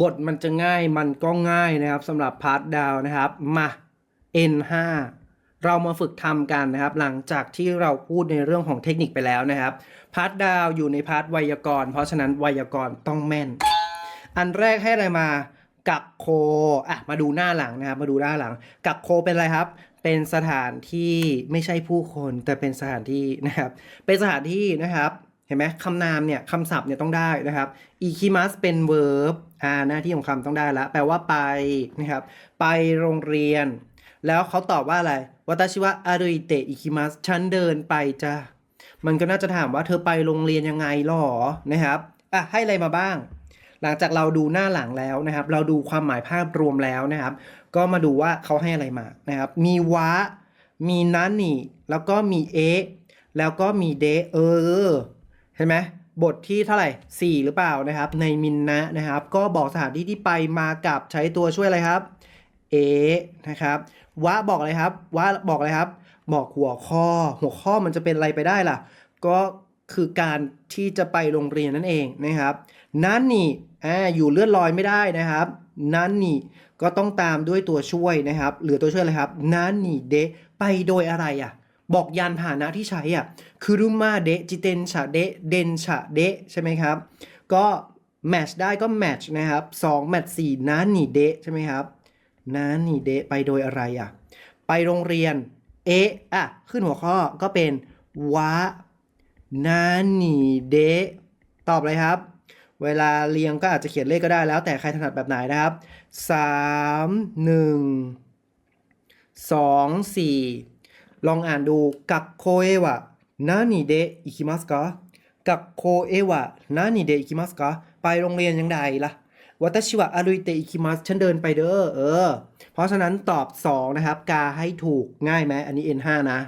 บทมันจะง่ายมันก็ง่ายนะครับสำหรับพาร์ทดาวนะครับ มา N5 เรามาฝึกทำกันนะครับ หลังจากที่เราพูดในเรื่องของเทคนิคไปแล้วนะครับพาร์ทดาวอยู่ในพาร์ทไวยากรณ์เพราะฉะนั้นไวยากรณ์ต้องแม่น อันแรกให้อะไรมากักโคอะมาดูหน้าหลังนะครับ มาดูหน้าหลัง กักโคเป็นอะไรครับ เป็นสถานที่ไม่ใช่ผู้คนแต่เป็นสถานที่นะครับ เป็นสถานที่นะครับ เห็นไหมคำนามเนี่ยคำศัพท์เนี่ยต้องได้นะครับอีคิมัสเป็น verb อ่าหน้าที่ของคำต้องได้แล้วแปลว่าไปนะครับ ไปโรงเรียน แล้วเขาตอบว่าอะไรวัตชิวะอารุเตอิคิมัสฉันเดินไปจ้ามันก็น่าจะถามว่าเธอไปโรงเรียนยังไงหรอนะครับอะให้อะไรมาบ้าง หลังจากเราดูหน้าหลังแล้วนะครับ เราดูความหมายภาพรวมแล้วนะครับ ก็มาดูว่าเขาให้อะไรมานะครับ มีวะ มีนันนี่ แล้วก็มีเอะแล้วก็มีเดเออ ห็นไหมบทที่เท่าไหร่ 4 หรือเปล่านะครับ ในมินนะนะครับ ก็บอกสถานที่ที่ไปมากับใช้ตัวช่วยอะไรครับ เอนะครับวะบอกอะไรครับวะบอกอะไรครับ บอกหัวข้อ หัวข้อมันจะเป็นอะไรไปได้ล่ะ ก็คือการที่จะไปโรงเรียนนั่นเองนะครับนั่นนี่อ่าอยู่เลื่อนลอยไม่ได้นะครับนั่นนี่ก็ต้องตามด้วยตัวช่วยนะครับ เหลือตัวช่วยอะไรครับนั่นนี่เดไปโดยอะไรอะ บอกยานพาหนะที่ใช้อะคือรุมาเดจิเตนชะเดเดนชะเดใช่ไหมครับ ก็แมทช์ได้ก็แมทช์นะครับ2แมทช์4นั่นนี่เดใช่ไหมครับนั่นนี่เดไปโดยอะไรอะ ไปโรงเรียน เอะอะ ขึ้นหัวข้อก็เป็นวะนานีเดตอบเลยครับ เวลาเรียงก็อาจจะเขียนเลขก็ได้แล้ว แต่ใครถนัดแบบไหนนะครับสามหนึ่งสองสี่ ลองอ่านดูกักโคเอวะนานีเดะอิคิมัสกะกักโคเอวะนานีเดะอิคิมัสกะไปโรงเรียนยังไงล่ะวัตชิวะอารุยเตอิคิมัสฉันเดินไปเด้อเออ เพราะฉะนั้นตอบ 2 นะครับ กาให้ถูกง่ายไหมอันนี้ N5 นะ